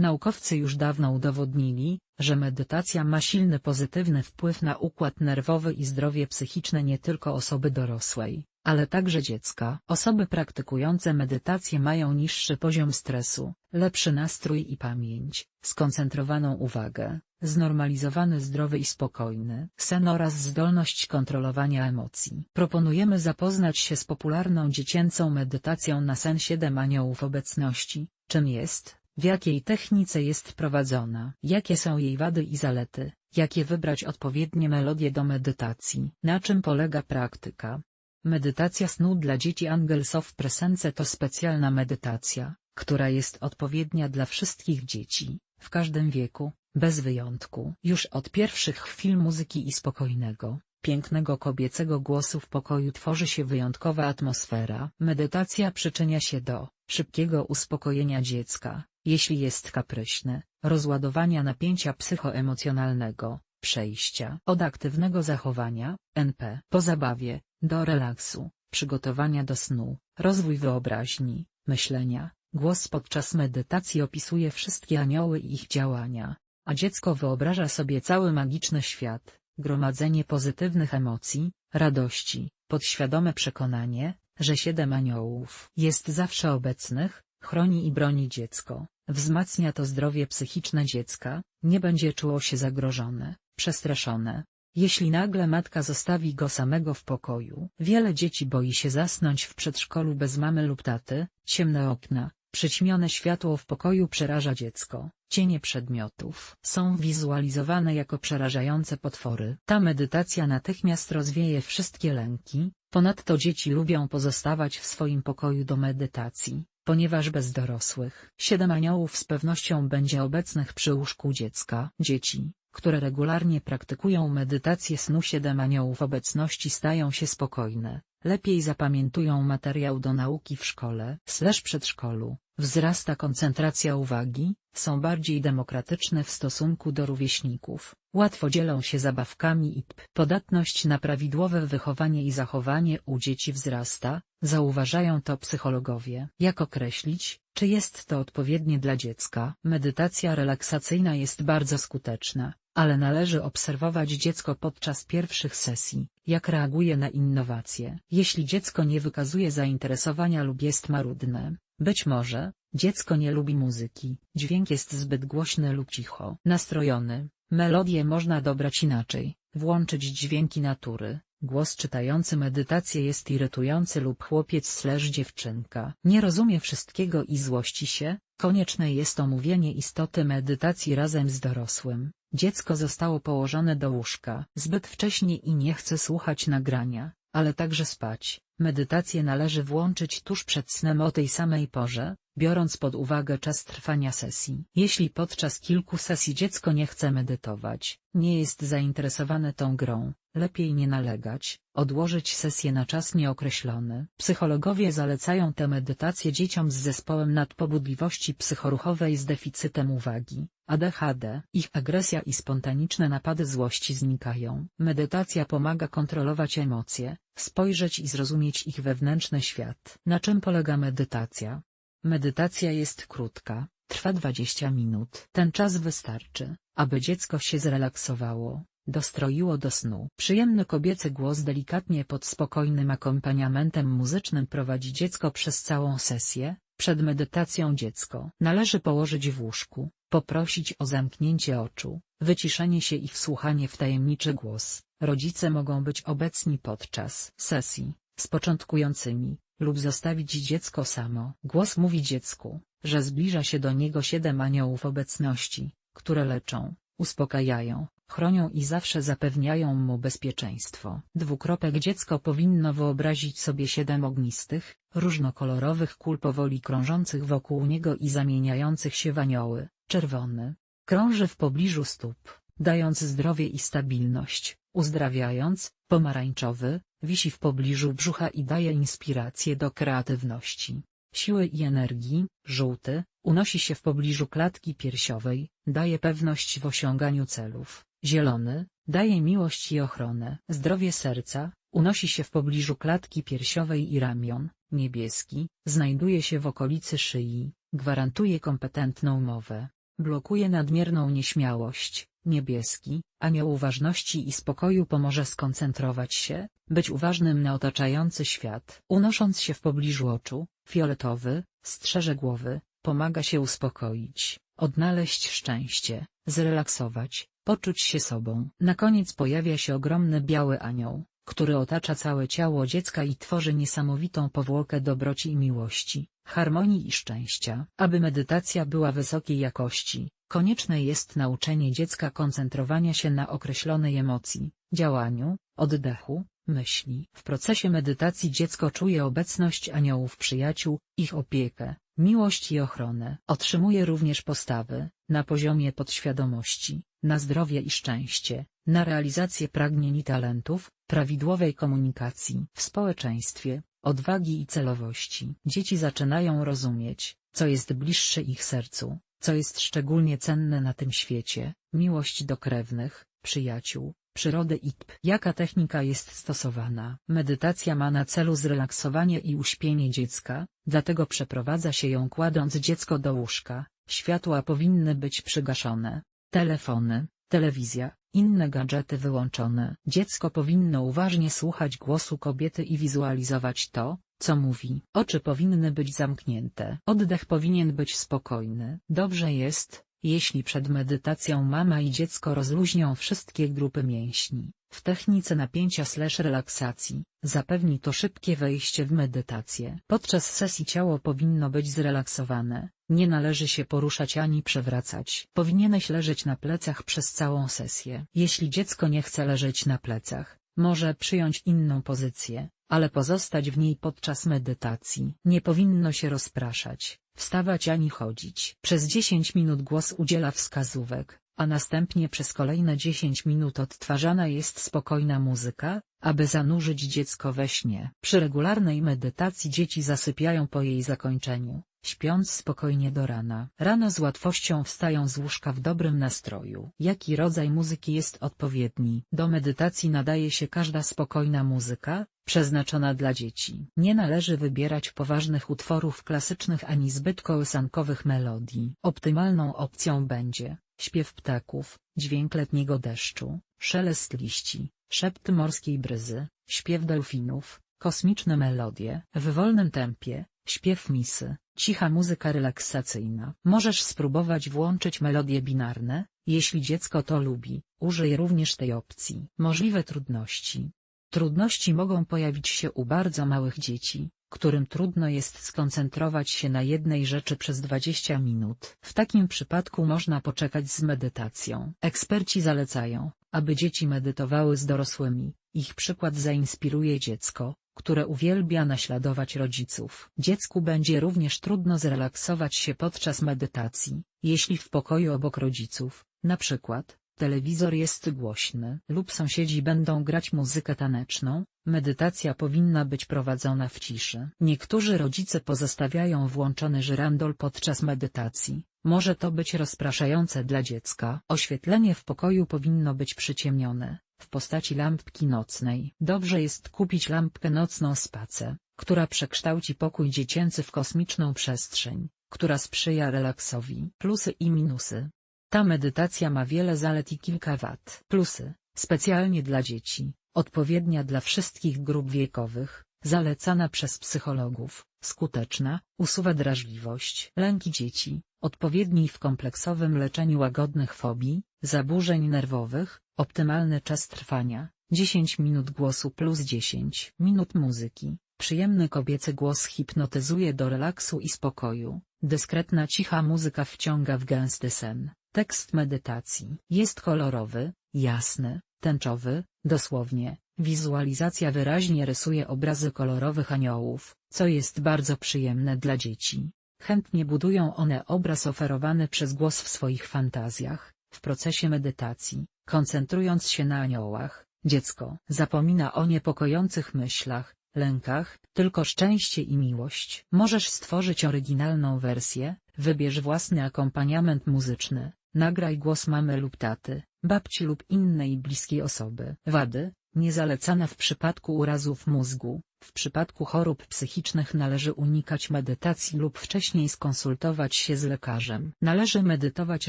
Naukowcy już dawno udowodnili, że medytacja ma silny pozytywny wpływ na układ nerwowy i zdrowie psychiczne nie tylko osoby dorosłej, ale także dziecka. Osoby praktykujące medytację mają niższy poziom stresu, lepszy nastrój i pamięć, skoncentrowaną uwagę, znormalizowany zdrowy i spokojny sen oraz zdolność kontrolowania emocji. Proponujemy zapoznać się z popularną dziecięcą medytacją na sen 7 aniołów obecności, czym jest, w jakiej technice jest prowadzona, jakie są jej wady i zalety, jakie wybrać odpowiednie melodie do medytacji, na czym polega praktyka. Medytacja snu dla dzieci Angels of Presence to specjalna medytacja, która jest odpowiednia dla wszystkich dzieci, w każdym wieku, bez wyjątku. Już od pierwszych chwil muzyki i spokojnego, pięknego kobiecego głosu w pokoju tworzy się wyjątkowa atmosfera. Medytacja przyczynia się do szybkiego uspokojenia dziecka, jeśli jest kapryśny, rozładowania napięcia psychoemocjonalnego, przejścia od aktywnego zachowania, NP, po zabawie, do relaksu, przygotowania do snu, rozwój wyobraźni, myślenia. Głos podczas medytacji opisuje wszystkie anioły i ich działania, a dziecko wyobraża sobie cały magiczny świat, gromadzenie pozytywnych emocji, radości, podświadome przekonanie, że siedem aniołów jest zawsze obecnych, chroni i broni dziecko, wzmacnia to zdrowie psychiczne dziecka, nie będzie czuło się zagrożone, przestraszone. Jeśli nagle matka zostawi go samego w pokoju, wiele dzieci boi się zasnąć w przedszkolu bez mamy lub taty, ciemne okna, przyćmione światło w pokoju przeraża dziecko, cienie przedmiotów są wizualizowane jako przerażające potwory. Ta medytacja natychmiast rozwieje wszystkie lęki, ponadto dzieci lubią pozostawać w swoim pokoju do medytacji, ponieważ bez dorosłych. Siedem aniołów z pewnością będzie obecnych przy łóżku dziecka. Dzieci, które regularnie praktykują medytację snu siedem aniołów obecności stają się spokojne, lepiej zapamiętują materiał do nauki w szkole slash przedszkolu, wzrasta koncentracja uwagi, są bardziej demokratyczne w stosunku do rówieśników, łatwo dzielą się zabawkami i podatność na prawidłowe wychowanie i zachowanie u dzieci wzrasta, zauważają to psychologowie. Jak określić, czy jest to odpowiednie dla dziecka? Medytacja relaksacyjna jest bardzo skuteczna, ale należy obserwować dziecko podczas pierwszych sesji, jak reaguje na innowacje. Jeśli dziecko nie wykazuje zainteresowania lub jest marudne, być może, dziecko nie lubi muzyki, dźwięk jest zbyt głośny lub cicho. Nastrojony, melodię można dobrać inaczej, włączyć dźwięki natury, głos czytający medytację jest irytujący lub chłopiec slash dziewczynka nie rozumie wszystkiego i złości się, konieczne jest omówienie istoty medytacji razem z dorosłym. Dziecko zostało położone do łóżka zbyt wcześnie i nie chce słuchać nagrania, ale także spać. Medytację należy włączyć tuż przed snem o tej samej porze, biorąc pod uwagę czas trwania sesji. Jeśli podczas kilku sesji dziecko nie chce medytować, nie jest zainteresowane tą grą, lepiej nie nalegać, odłożyć sesję na czas nieokreślony. Psychologowie zalecają tę medytację dzieciom z zespołem nadpobudliwości psychoruchowej z deficytem uwagi, ADHD. Ich agresja i spontaniczne napady złości znikają. Medytacja pomaga kontrolować emocje, spojrzeć i zrozumieć ich wewnętrzny świat. Na czym polega medytacja? Medytacja jest krótka, trwa 20 minut. Ten czas wystarczy, aby dziecko się zrelaksowało, dostroiło do snu. Przyjemny kobiecy głos delikatnie pod spokojnym akompaniamentem muzycznym prowadzi dziecko przez całą sesję. Przed medytacją dziecko należy położyć w łóżku, poprosić o zamknięcie oczu, wyciszenie się i wsłuchanie w tajemniczy głos. Rodzice mogą być obecni podczas sesji z początkującymi, lub zostawić dziecko samo. Głos mówi dziecku, że zbliża się do niego siedem aniołów obecności, które leczą, uspokajają, chronią i zawsze zapewniają mu bezpieczeństwo. Dwukropek dziecko powinno wyobrazić sobie siedem ognistych, różnokolorowych kul powoli krążących wokół niego i zamieniających się w anioły. Czerwony. Krąży w pobliżu stóp, dając zdrowie i stabilność, uzdrawiając, pomarańczowy, wisi w pobliżu brzucha i daje inspirację do kreatywności, siły i energii, żółty, unosi się w pobliżu klatki piersiowej, daje pewność w osiąganiu celów, zielony, daje miłość i ochronę. Zdrowie serca, unosi się w pobliżu klatki piersiowej i ramion, niebieski, znajduje się w okolicy szyi, gwarantuje kompetentną mowę. blokuje nadmierną nieśmiałość. Niebieski, anioł uważności i spokoju pomoże skoncentrować się, być uważnym na otaczający świat. Unosząc się w pobliżu oczu, fioletowy, strzeże głowy, pomaga się uspokoić, odnaleźć szczęście, zrelaksować, poczuć się sobą. Na koniec pojawia się ogromny biały anioł, który otacza całe ciało dziecka i tworzy niesamowitą powłokę dobroci i miłości, harmonii i szczęścia. Aby medytacja była wysokiej jakości, konieczne jest nauczenie dziecka koncentrowania się na określonej emocji, działaniu, oddechu, myśli. W procesie medytacji dziecko czuje obecność aniołów przyjaciół, ich opiekę, miłość i ochronę. Otrzymuje również postawy, na poziomie podświadomości, na zdrowie i szczęście, na realizację pragnień i talentów, prawidłowej komunikacji w społeczeństwie, odwagi i celowości. Dzieci zaczynają rozumieć, co jest bliższe ich sercu, co jest szczególnie cenne na tym świecie, miłość do krewnych, przyjaciół, przyrody i tp. Jaka technika jest stosowana? Medytacja ma na celu zrelaksowanie i uśpienie dziecka, dlatego przeprowadza się ją kładąc dziecko do łóżka, światła powinny być przygaszone, telefony, telewizja, inne gadżety wyłączone. Dziecko powinno uważnie słuchać głosu kobiety i wizualizować to, co mówi. Oczy powinny być zamknięte. Oddech powinien być spokojny. Dobrze jest, jeśli przed medytacją mama i dziecko rozluźnią wszystkie grupy mięśni. W technice napięcia slash relaksacji, zapewni to szybkie wejście w medytację. Podczas sesji ciało powinno być zrelaksowane, nie należy się poruszać ani przewracać. Powinieneś leżeć na plecach przez całą sesję. Jeśli dziecko nie chce leżeć na plecach, może przyjąć inną pozycję, ale pozostać w niej podczas medytacji. Nie powinno się rozpraszać, wstawać ani chodzić. Przez 10 minut głos udziela wskazówek, a następnie przez kolejne 10 minut odtwarzana jest spokojna muzyka, aby zanurzyć dziecko we śnie. Przy regularnej medytacji dzieci zasypiają po jej zakończeniu, śpiąc spokojnie do rana. Rano z łatwością wstają z łóżka w dobrym nastroju. Jaki rodzaj muzyki jest odpowiedni? Do medytacji nadaje się każda spokojna muzyka, przeznaczona dla dzieci. Nie należy wybierać poważnych utworów klasycznych ani zbyt kołysankowych melodii. Optymalną opcją będzie śpiew ptaków, dźwięk letniego deszczu, szelest liści, szept morskiej bryzy, śpiew delfinów, kosmiczne melodie, w wolnym tempie, śpiew misy, cicha muzyka relaksacyjna. Możesz spróbować włączyć melodie binarne, jeśli dziecko to lubi, użyj również tej opcji. Możliwe trudności. Trudności mogą pojawić się u bardzo małych dzieci, którym trudno jest skoncentrować się na jednej rzeczy przez 20 minut. W takim przypadku można poczekać z medytacją. Eksperci zalecają, aby dzieci medytowały z dorosłymi, ich przykład zainspiruje dziecko, które uwielbia naśladować rodziców. Dziecku będzie również trudno zrelaksować się podczas medytacji, jeśli w pokoju obok rodziców, na przykład, telewizor jest głośny lub sąsiedzi będą grać muzykę taneczną, medytacja powinna być prowadzona w ciszy. Niektórzy rodzice pozostawiają włączony żyrandol podczas medytacji, może to być rozpraszające dla dziecka. Oświetlenie w pokoju powinno być przyciemnione, w postaci lampki nocnej. Dobrze jest kupić lampkę nocną space, która przekształci pokój dziecięcy w kosmiczną przestrzeń, która sprzyja relaksowi. Plusy i minusy. Ta medytacja ma wiele zalet i kilka wad. Plusy, specjalnie dla dzieci, odpowiednia dla wszystkich grup wiekowych, zalecana przez psychologów, skuteczna, usuwa drażliwość. Lęki dzieci, odpowiedni w kompleksowym leczeniu łagodnych fobii, zaburzeń nerwowych, optymalny czas trwania, 10 minut głosu plus 10 minut muzyki, przyjemny kobiecy głos hipnotyzuje do relaksu i spokoju, dyskretna cicha muzyka wciąga w gęsty sen. Tekst medytacji jest kolorowy, jasny, tęczowy, dosłownie, wizualizacja wyraźnie rysuje obrazy kolorowych aniołów, co jest bardzo przyjemne dla dzieci. Chętnie budują one obraz oferowany przez głos w swoich fantazjach, w procesie medytacji, koncentrując się na aniołach, dziecko zapomina o niepokojących myślach, lękach, tylko szczęście i miłość. Możesz stworzyć oryginalną wersję, wybierz własny akompaniament muzyczny, nagraj głos mamy lub taty, babci lub innej bliskiej osoby. Wady, Niezalecana w przypadku urazów mózgu. W przypadku chorób psychicznych należy unikać medytacji lub wcześniej skonsultować się z lekarzem. Należy medytować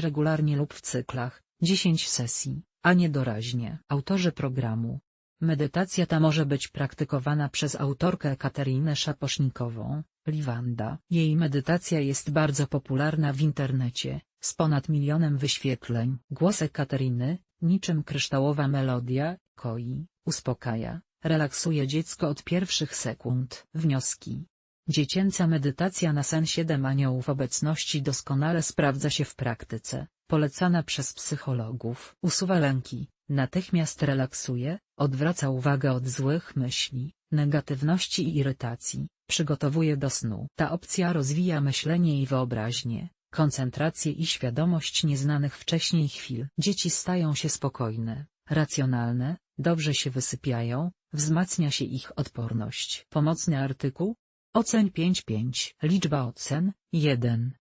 regularnie lub w cyklach, 10 sesji, a nie doraźnie. Autorzy programu. Medytacja ta może być praktykowana przez autorkę Katarinę Szaposznikową, Liwanda. Jej medytacja jest bardzo popularna w internecie, z ponad milionem wyświetleń. Głos Katariny, niczym kryształowa melodia, koi, uspokaja, relaksuje dziecko od pierwszych sekund. Wnioski. Dziecięca medytacja na sen 7 aniołów obecności doskonale sprawdza się w praktyce, polecana przez psychologów. Usuwa lęki, natychmiast relaksuje, odwraca uwagę od złych myśli, negatywności i irytacji, przygotowuje do snu. Ta opcja rozwija myślenie i wyobraźnię, koncentrację i świadomość nieznanych wcześniej chwil. Dzieci stają się spokojne, racjonalne, dobrze się wysypiają, wzmacnia się ich odporność. Pomocny artykuł? Oceń 5.5 Liczba ocen 1